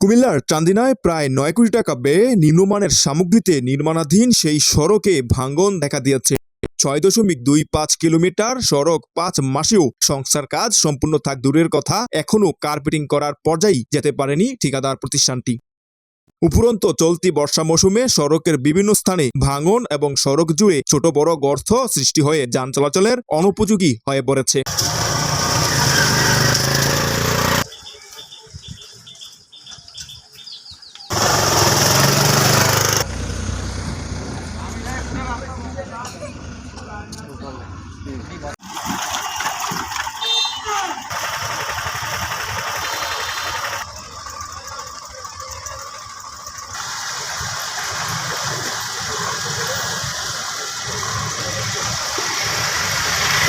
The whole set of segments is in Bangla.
কুমিল্লার চান্দিনায় প্রায় নয় কোটি টাকা ব্যয়ে নিম্নমানের সামগ্রীতে নির্মাণাধীন সেই সড়কে ভাঙ্গন দেখা দিয়েছে। ছয় দশমিক দুই পাঁচ কিলোমিটার সড়ক পাঁচ মাসেও সংস্কার কাজ সম্পূর্ণ থাক দূরের কথা এখনও কার্পেটিং করার পর্যায়ে যেতে পারেনি ঠিকাদার প্রতিষ্ঠানটি। উপরন্ত চলতি বর্ষা মৌসুমে সড়কের বিভিন্ন স্থানে ভাঙন এবং সড়ক জুড়ে ছোট বড় গর্ত সৃষ্টি হয়ে যান চলাচলের অনুপযোগী হয়ে পড়েছে।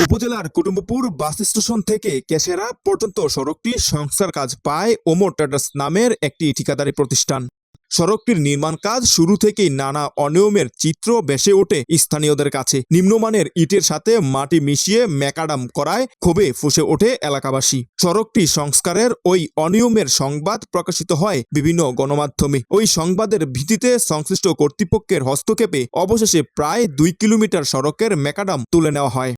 উপজেলার কুটুম্বপুর বাস স্টেশন থেকে কেশেরা পর্যন্ত সড়কটি সংস্কার কাজ পায় ওমর ট্রেডার্স নামের একটি ঠিকাদারি প্রতিষ্ঠান। সড়কটির নির্মাণ কাজ শুরু থেকেই নানা অনিয়মের চিত্র বেসে ওঠে স্থানীয়দের কাছে। নিম্নমানের ইটের সাথে মাটি মিশিয়ে ম্যাকাডাম করায় ক্ষোভে ফুসে ওঠে এলাকাবাসী। সড়কটি সংস্কারের ওই অনিয়মের সংবাদ প্রকাশিত হয় বিভিন্ন গণমাধ্যমে। ওই সংবাদের ভিত্তিতে সংশ্লিষ্ট কর্তৃপক্ষের হস্তক্ষেপে অবশেষে প্রায় দুই কিলোমিটার সড়কের ম্যাকাডাম তুলে নেওয়া হয়।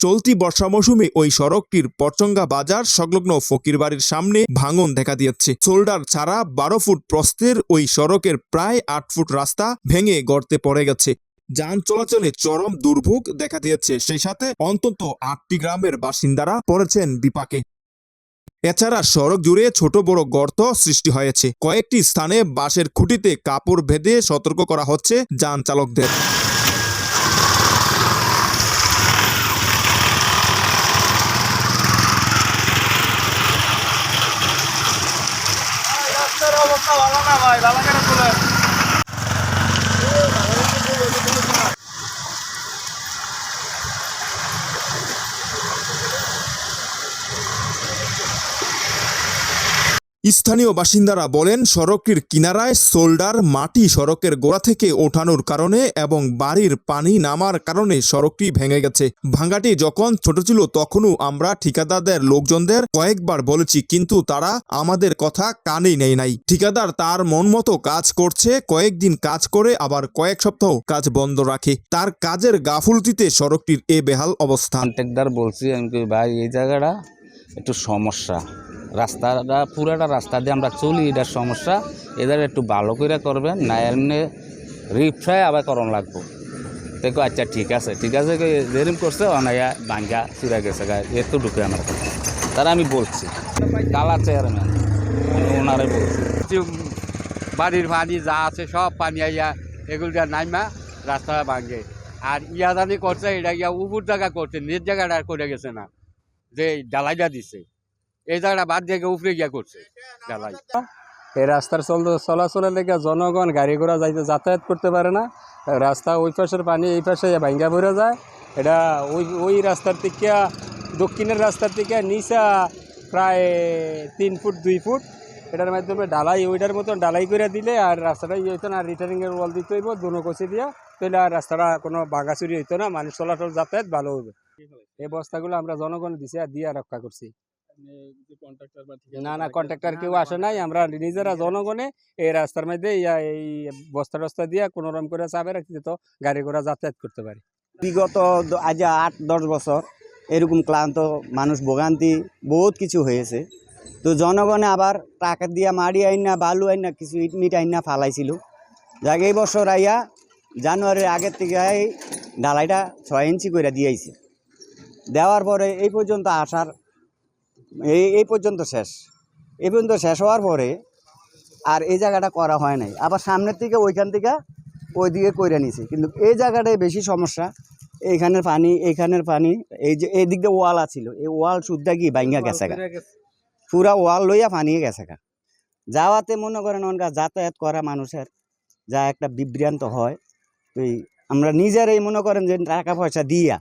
চলতি বর্ষা মৌসুমে ওই সড়কটির পরচঙ্গা বাজার সংলগ্ন ফকির বাড়ির সামনে ভাঙন দেখা দিয়েছে। শোল্ডার ছাড়া বারো ফুট প্রস্থের ওই সড়কের প্রায় আট ফুট রাস্তা ভেঙে গর্তে পড়ে গেছে। যান চলাচলে চরম দুর্ভোগ দেখা দিয়েছে। সেই সাথে অন্তত আটটি গ্রামের বাসিন্দারা পড়েছেন বিপাকে। এছাড়া সড়ক জুড়ে ছোট বড় গর্ত সৃষ্টি হয়েছে। কয়েকটি স্থানে বাঁশের খুঁটিতে কাপড় বেঁধে সতর্ক করা হচ্ছে যান চালকদের রাস্তার অবস্থা ভালো না ভাই ভালো করে তুলেন স্থানীয় বাসিন্দারা বলেন সড়কটির কিনারায় সোল্ডার মাটি সড়কের গোড়া থেকে ওঠানোর কারণে এবং বাড়ির পানি নামার কারণে সড়কটি ভেঙে গেছে। ভাঙ্গাটি যখন ছোট ছিল তখনও আমরা ঠিকাদারদের, লোকজনদের কয়েকবার বলেছি, কিন্তু তারা আমাদের কথা কানেই নেই নাই। ঠিকাদার তার মন মতো কাজ করছে, কয়েকদিন কাজ করে আবার কয়েক সপ্তাহ কাজ বন্ধ রাখে। তার কাজের গাফুলতিতে সড়কটির এ বেহাল অবস্থা। কন্ট্রাক্টর বলছি, আমি ভাই, এই জায়গাটা একটু সমস্যা। রাস্তাটা, পুরাটা রাস্তা দিয়ে আমরা চলি, এটার সমস্যা। এদের একটু ভালো করে করবেন, না এমনি রিফ্রাই আবার করণ লাগবো। দেখো আচ্ছা ঠিক আছে ঠিক আছে যেরকম করছে, অনায়া বাঙ্গা চুরা গেছে এত ঢুকে আমার কাছে তারা আমি বলছি, কালা চেয়ারম্যান ওনারে বলছি বাড়ির পানি যা আছে সব পানি আইয়া এগুলো যা নাইমা, রাস্তা ভাঙে। আর ইয়া জানি করছে, এটা ইয়া উপর জায়গা করছে, নিজ জায়গাটা করে গেছে না। যে ডালাইটা দিছে। এই জায়গাটা বাদ দিয়ে উপরে গিয়া করছে। ডালাই এই রাস্তার চল চলাচলের লেগে জনগণ গাড়ি ঘোড়া যাইতে যাতায়াত করতে পারে না। রাস্তা ওই পাশের পানি এই পাশে ভাঙ্গা ভরে যায়। এটা ওই ওই রাস্তার থেকে দক্ষিণের রাস্তার থেকে নিচা প্রায় তিন ফুট, দুই ফুট। এটার মাধ্যমে ডালাই ওইটার মতন ডালাই করে দিলে আর রাস্তাটা ইয়ে হইতো না রিটার্নিংয়ের ওয়াল দিতে হইব, দুনো কষি দিয়া। তাহলে আর রাস্তাটা কোনো ভাঙাচুরি হইতো না, মানুষ চলাচল যাতায়াত ভালো হবে এই বস্তাগুলো আমরা জনগণ দিছি আর দিয়া রক্ষা করছি। না না কন্ট্রাক্টর কেউ আসে নাই। আমরা নিজেরা জনগণে এই রাস্তার মধ্যে ইয়া এই বস্তা টস্তা দিয়ে কোনো রকম করে চাপে রাখছি তো গাড়ি ঘোড়া যাতায়াত করতে পারি। বিগত আজ আট দশ বছর এরকম ক্লান্ত মানুষ ভোগান্তি বহুত কিছু হয়েছে। তো জনগণে আবার টাকা দিয়া মাড়ি আইন না বালু আইন না কিছু ইট মিট আইন না ফালাইছিল। যাক এই বছর আইয়া জানুয়ারির আগের থেকে এই ঢালাইটা ছয় ইঞ্চি করে দিয়েছে দেওয়ার পরে এই পর্যন্ত আসার এই এই পর্যন্ত শেষ। এই পর্যন্ত শেষ হওয়ার পরে আর এই জায়গাটা করা হয় নাই। আবার সামনের থেকে ওইখান থেকে ওই দিকে কইরা নিছে। কিন্তু এই জায়গাটায় বেশি সমস্যা। এইখানের পানি এইখানের পানি এই যে এই দিক দিয়ে ওয়াল আছিল। এই ওয়াল শুদ্ধা কি? ভাঙ্গা গেছে গা। পুরা ওয়াল লইয়া পানি গেছে গা। যাওয়াতে মনে করেন অনকা যাতায়াত করা মানুষের যা একটা বিভ্রান্ত হয়। তো এই আমরা নিজেরাই মনে করেন যে টাকা পয়সা দিয়া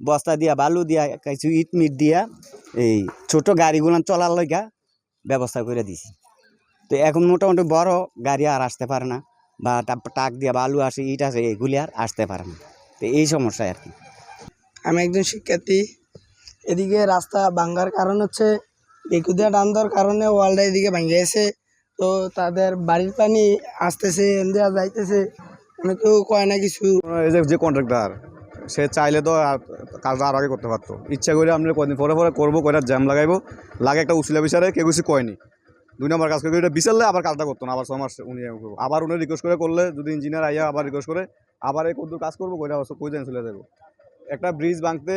বস্তা দিয়া বালু দিয়া কিছু ইট মিট দিয়া এই ছোট গাড়িগুলো চলার লইগা ব্যবস্থা করে দিছি। তো এখন মোটামুটি বড় গাড়ি আর আসতে পারে না বা টাক দিয়ে বালু আসে ইট আসে এগুলি আর আসতে পারে না। তো এই সমস্যা আর কি। আমি একজন শিক্ষার্থী এদিকে রাস্তা ভাঙ্গার কারণ হচ্ছে বেকুদিয়া টান দেওয়ার কারণে ওয়ালটা এদিকে ভাঙে গেছে। তো তাদের বাড়ির পানি আসতেছে দেওয়া যাইতেছে অনেকেও কয় না কিছু। এই যে যে কন্ট্রাক্টর সে চাইলে তো কাজটা আর আগে করতে পারতো। ইচ্ছা করে আপনি কদিন পরে পরে করব, কয়টা জ্যাম লাগাইবো। লাগে একটা উসিলা বিচারে, কেউ কিছু কয়নি। দুই নম্বর কাজ করে বিচারলে আবার কাজটা করতো না, আবার ছ মাস উনি আবার উনি রিকোয়েস্ট করে করলে, যদি ইঞ্জিনিয়ার আইয়া আবার রিকোয়েস্ট করে, আবার এই কদ্দুর কাজ করব, কয়টা কই যেন চলে যাব একটা ব্রিজ ভাঙতে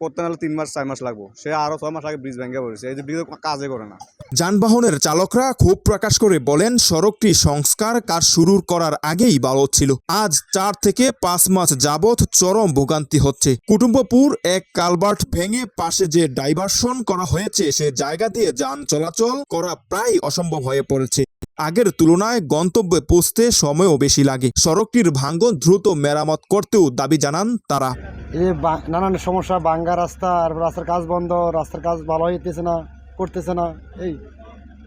করতে নাহলে তিন মাস, চার মাস লাগবো। সে আরও ছয় মাস আগে ব্রিজ ভেঙে পড়েছে। এই যে ব্রিজ কাজে করে না। যানবাহনের চালকরা ক্ষোভ প্রকাশ করে বলেন, সড়কটি সংস্কার কাজ শুরু করার আগেই ভালো ছিল। আজ চার থেকে পাঁচ মাস যাবৎ চরম ভোগান্তি হচ্ছে। কুটুম্বপুর এক কালভার্ট ভেঙে পাশে যে ডাইভারশন করা হয়েছে, সে জায়গা দিয়ে যান চলাচল করা প্রায় অসম্ভব হয়ে পড়েছে। আগের তুলনায় গন্তব্যে পৌঁছতে সময়ও বেশি লাগে। সড়কটির ভাঙ্গন দ্রুত মেরামত করতেও দাবি জানান তারা। এই নানান সমস্যা ভাঙ্গা রাস্তা রাস্তার কাজ বন্ধ, রাস্তার কাজ ভালো হইতেছে না। করতেছে না। এই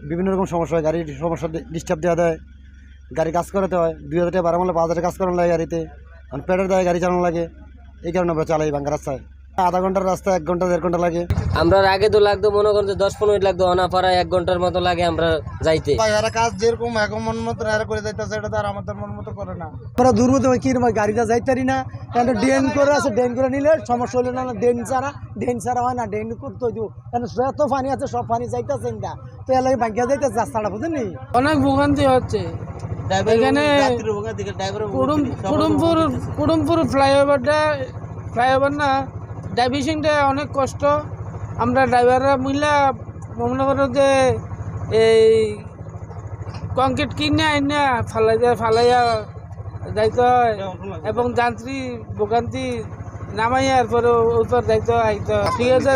বিভিন্ন রকম সমস্যা হয়, গাড়ির সমস্যা ডিস্টার্ব দেওয়া দেয়, গাড়ি কাজ করাতে হয়, দুই হাজার টাকা বারো মালে পাঁচ হাজার কাজ করানো লাগে গাড়িতে, কারণ পেটের দেয় গাড়ি চালানো লাগে। এই কারণে আমরা চালাই বাংলা রাস্তায়। আধা ঘণ্টার রাস্তা এক ঘণ্টা দেড় ঘণ্টা লাগে। আমরা আগে তো লাগতো মনে করেন যে দশ পনেরো মিনিট লাগতো অনাপাড়া এক ঘণ্টার মতো লাগে আমরা যাইতে। এরা কাজ যেরকম এখন মন মতো এরা করে যাইতেছে এটা তো আর আমাদের মন মতো করে না। আমরা দুর্মত কি গাড়িটা যাইতে পারি না। ড্রেন করে আছে ড্রেন করে নিলে সমস্যা হলে না ড্রেন ছাড়া ড্রেন ছাড়া হয় না ড্রেন করতে হইতো। কারণ এত পানি আছে সব পানি যাইতেছে না তো এর লাগে ভাঙ্গিয়া যাইতেছে রাস্তাটা বুঝেন নি? অনেক ভোগান্তি হচ্ছে। এখানে কুড়ুম কুড়ুমপুর কুড়ুমপুর ফ্লাইওভারটা ফ্লাইওভার না ড্রাইভিংটা অনেক কষ্ট। আমরা ড্রাইভাররা মিলা মনে করো যে এই কংক্রিট কিনে আইনে ফালাইয়া ফালাইয়া যাইতে হয়। এবং যান্ত্রিক ভোগান্তি নামাইয়া এরপরে উপর যাইতে ঠিক আছে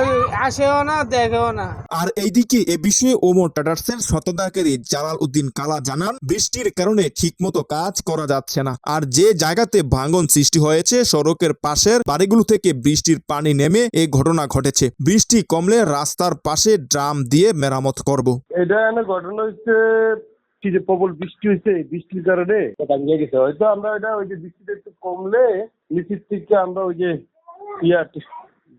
আসেও না দেখেও না। আর এইদিকে এ বিষয়ে ওমর টাটার্সের শতদাকারী জালাল উদ্দিন কালা জানান বৃষ্টির কারণে ঠিকমতো কাজ করা যাচ্ছে না। আর যে জায়গাতে ভাঙন সৃষ্টি হয়েছে সড়কের পাশের বাড়িগুলো থেকে বৃষ্টির পানি নেমে এই ঘটনা ঘটেছে। বৃষ্টি কমলে রাস্তার পাশে ড্রাম দিয়ে মেরামত করব। এটা ঘটনা হচ্ছে কি যে প্রবল বৃষ্টি হয়েছে এই বৃষ্টির কারণে ভাঙিয়ে গেছে। হয়তো আমরা এটা ওই যে বৃষ্টিটা একটু কমলে নিচের থেকে আমরা ওই যে ইয়া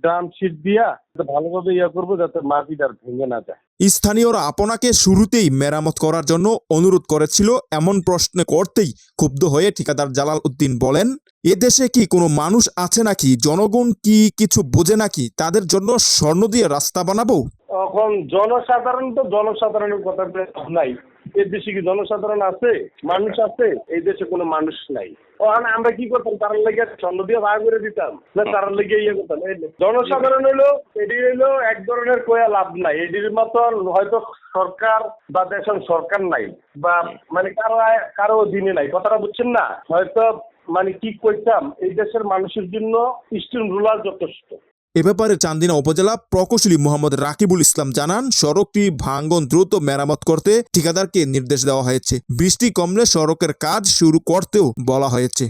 ড্রাম শিট দিয়া ভালোভাবে ইয়া করব যাতে মাটিটা আর ভেঙে না যায়। স্থানীয়রা আপনাকে শুরুতেই মেরামত করার জন্য অনুরোধ করেছিল এমন প্রশ্ন করতেই ক্ষুব্ধ হয়ে ঠিকাদার জালাল উদ্দিন বলেন এদেশে কি কোনো মানুষ আছে নাকি? জনগণ কি কিছু বোঝে নাকি? তাদের জন্য স্বর্ণ দিয়ে রাস্তা বানাবো? এখন জনসাধারণ তো জনসাধারণের কথা নাই। এর দেশে কি জনসাধারণ আছে? মানুষ আছে? এই দেশে কোনো মানুষ নাই। ওখানে আমরা কি করতাম? তার লেগে স্বর্ণ দিয়ে ভাগ করে দিতাম। না তার লেগে ইয়ে করতাম। জনসাধারণ হলো এটি হলো এক ধরনের কয়া লাভ নাই। এটির মতন হয়তো সরকার বা দেশের সরকার নাই বা মানে কারও কারও অধীনে নাই। কথাটা বুঝছেন না? হয়তো মানে কি করতাম এই দেশের মানুষের জন্য স্টিম রুলার যথেষ্ট। এ ব্যাপারে চান্দিনা উপজেলা প্রকৌশলী মোহাম্মদ রাকিবুল ইসলাম জানান, সড়কটি ভাঙ্গন দ্রুত মেরামত করতে ঠিকাদারকে নির্দেশ দেওয়া হয়েছে। বৃষ্টি কমলে সড়কের কাজ শুরু করতেও বলা হয়েছে।